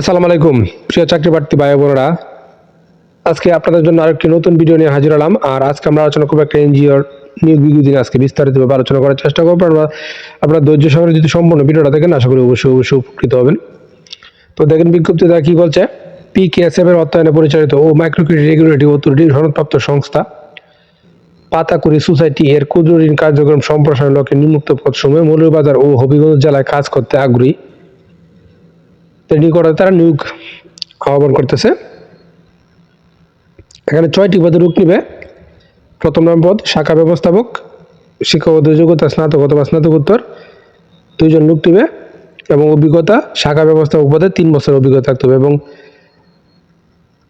আসসালামু আলাইকুম। প্রিয় চাকরি প্রার্থী ভাই বোনেরা, আজকে আপনাদের জন্য আরেকটি নতুন ভিডিও নিয়ে হাজির হলাম। আর আজকে আমরা আলোচনা করব একটা এনজিওর নিয়োগ বিজ্ঞপ্তি আজকে বিস্তারিতভাবে আলোচনা করার চেষ্টা করব। আপনারা, আপনার ধৈর্য সহকারে যদি সম্পূর্ণ ভিডিওটা দেখেন, আশা করি অবশ্যই অবশ্যই উপকৃত হবেন। তো দেখেন বিজ্ঞপ্তিটা কি বলছে? পি কে এর অর্থায়নে পরিচালিত ও মাইক্রো ক্রেডিট রেগুলেটরি অথরিটি সনদপ্রাপ্ত সংস্থা পাতাকুড়ি সোসাইটি এর ক্ষুদ্র ঋণ কার্যক্রম সম্প্রসারণ লক্ষ্যে নিম্মুক্ত পদসমূহে মৌলভীবাজার ও হবিগঞ্জ জেলায় কাজ করতে আগ্রহী। ট্রেনিং করে তারা নিয়োগ আহ্বান করতেছে। এখানে ছয়টি পদে রূপ নিবে। প্রথম নম্বর পদ, শাখা ব্যবস্থাপক শিক্ষাগত যোগ্যতা স্নাতক অথবা স্নাতকোত্তর। দুইজন লোক নিবে এবং অভিজ্ঞতা, শাখা ব্যবস্থাপক পদে তিন বছর অভিজ্ঞতা থাকতে হবে এবং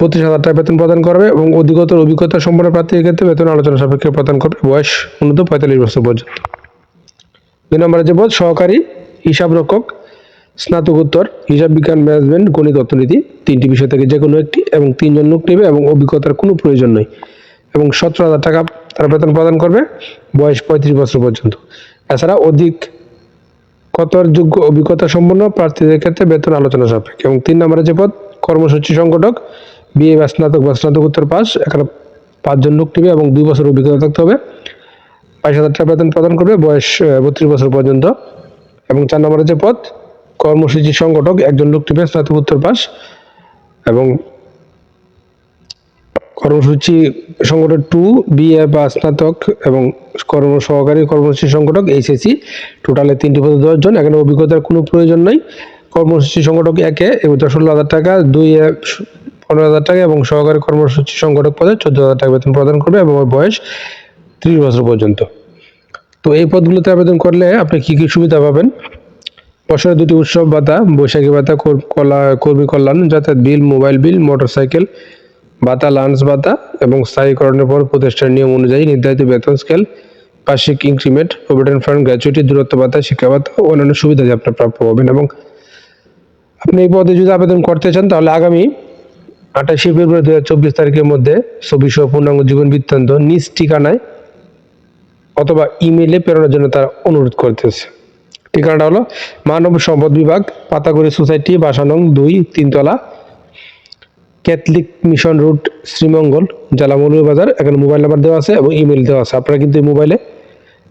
পঁচিশ হাজার টাকা বেতন প্রদান করবে এবং অধিকতর অভিজ্ঞতা সম্পন্ন প্রার্থীর ক্ষেত্রে বেতন আলোচনা সাপেক্ষে প্রদান করবে বয়স উন্নত পঁয়তাল্লিশ বছর পর্যন্ত। দুই নম্বরে যে পদ, সহকারী হিসাব রক্ষক স্নাতকোত্তর হিসাব বিজ্ঞান ম্যানেজমেন্ট গণিত, অর্থনীতি তিনটি বিষয় থেকে যে কোনো একটি এবং তিনজন লোক নেবে এবং অভিজ্ঞতার কোনো প্রয়োজন নেই। এবং সতেরো হাজার টাকা তারা বেতন প্রদান করবে বয়স পঁয়ত্রিশ বছর পর্যন্ত। এছাড়া অধিক কতর যোগ্য অভিজ্ঞতা সম্পন্ন প্রার্থীদের ক্ষেত্রে বেতন আলোচনা সাপেক্ষে। এবং তিন নম্বরে যে পদ, কর্মসূচি সংগঠক, বিএ বা স্নাতক বা স্নাতকোত্তর পাস, এখানে পাঁচজন লোক নেবে এবং দুই বছর অভিজ্ঞতা থাকতে হবে। বাইশ হাজার টাকা বেতন প্রদান করবে বয়স বত্রিশ বছর পর্যন্ত। এবং চার নম্বরে যে পদ কর্মসূচি সংগঠক একজন লোক নেবে স্নাতকোত্তর পাস এবং কর্মসূচি সংগঠক টু বিএ বা স্নাতক এবং কর্ম সহকারী কর্মসূচি সংগঠক এইচএসি টোটালে তিনটি পদে দশজন এখানে অভিজ্ঞতার কোনো প্রয়োজন নেই। কর্মসূচি সংগঠক একে এবং ষোলো হাজার টাকা, দুই এ পনেরো হাজার টাকা এবং সহকারী কর্মসূচি সংগঠক পদে চোদ্দ হাজার টাকা বেতন প্রদান করবে এবং বয়স ত্রিশ বছর পর্যন্ত। তো এই পদগুলোতে আবেদন করলে আপনি কি কি সুবিধা পাবেন? বছরে দুটি উৎসব ভাতা বৈশাখী ভাতা কর্মী কল্যাণ, যাতায়াত বিল, মোবাইল বিল, মোটরসাইকেল ভাতা লাঞ্চ ভাতা এবং স্থায়ীকরণের পর প্রতিষ্ঠানের নিয়ম অনুযায়ী নির্ধারিত বেতন স্কেল, বার্ষিক ইনক্রিমেন্ট, প্রভিডেন্ট ফান্ড, গ্র্যাচুইটি, দূরত্ব ভাতা শিক্ষা ভাতা ও অন্যান্য সুবিধা যে আপনার প্রাপ্য হবেন এবং আপনি এই পদে যদি আবেদন করতে চান, তাহলে আগামী আঠাশে ফেব্রুয়ারি দু চব্বিশ তারিখের মধ্যে ছবি সহ পূর্ণাঙ্গ জীবন বৃত্তান্ত নিজ ঠিকানায় অথবা ইমেইলে প্রেরণের জন্য তারা অনুরোধ করতেছে। ঠিকানাটা হলো মানব সম্পদ বিভাগ, পাতাগুড়ি সোসাইটি, বাসানং দুই, তিনতলা, ক্যাথলিক মিশন রুট শ্রীমঙ্গল, জেলা মৌলভীবাজার এখানে মোবাইল নাম্বার দেওয়া আছে এবং ইমেল দেওয়া আছে। আপনারা কিন্তু এই মোবাইলে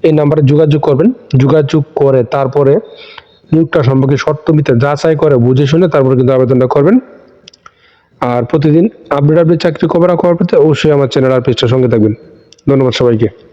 এই নাম্বারে যোগাযোগ করবেন। যোগাযোগ করে তারপরে নিয়োগটা সম্পর্কে শর্ত মিতে যাচাই করে বুঝে শুনে তারপরে কিন্তু আবেদনটা করবেন। আর প্রতিদিন আপডেট আপডেট চাকরি কভার করার প্রতি অবশ্যই আমার চ্যানেল আর পেজটার সঙ্গে থাকবেন। ধন্যবাদ সবাইকে।